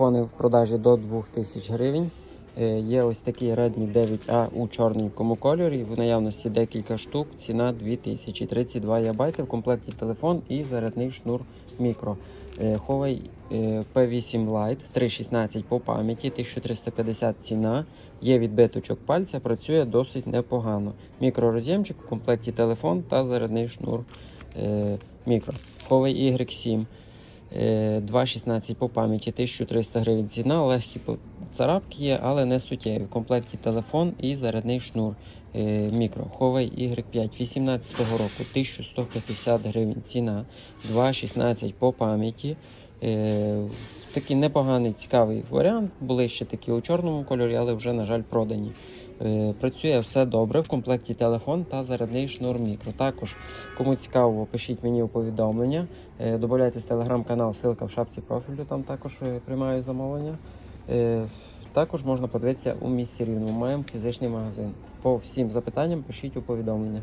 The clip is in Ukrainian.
Фони в продажі до 2000 гривень. Е, Є ось такий Redmi 9A у чорненькому кольорі. В наявності декілька штук. Ціна 2000, 32 ГБ. В комплекті телефон і зарядний шнур мікро. Е, Huawei е, P8 Lite 316 по пам'яті, 1350 ціна. Є відбиточок пальця, працює досить непогано. Мікророз'ємчик в комплекті телефон та зарядний шнур мікро. Huawei Y7 е, 2,16 по пам'яті, 1300 гривень ціна, легкі царапки є, але не суттєві. В комплекті телефон і зарядний шнур е, мікро. Huawei Y5 18 року, 1150 гривень ціна, 2,16 по пам'яті. Такий непоганий, цікавий варіант. Були ще такі у чорному кольорі, але вже, на жаль, продані. Е, Працює все добре. В комплекті телефон та зарядний шнур мікро. Також, кому цікаво, пишіть мені у повідомлення. Е, Добавляйтесь в телеграм-канал, ссылка в шапці профілю, там також е, приймаю замовлення. Також можна подивитися у місті Рівному. Маємо фізичний магазин. По всім запитанням пишіть у повідомлення.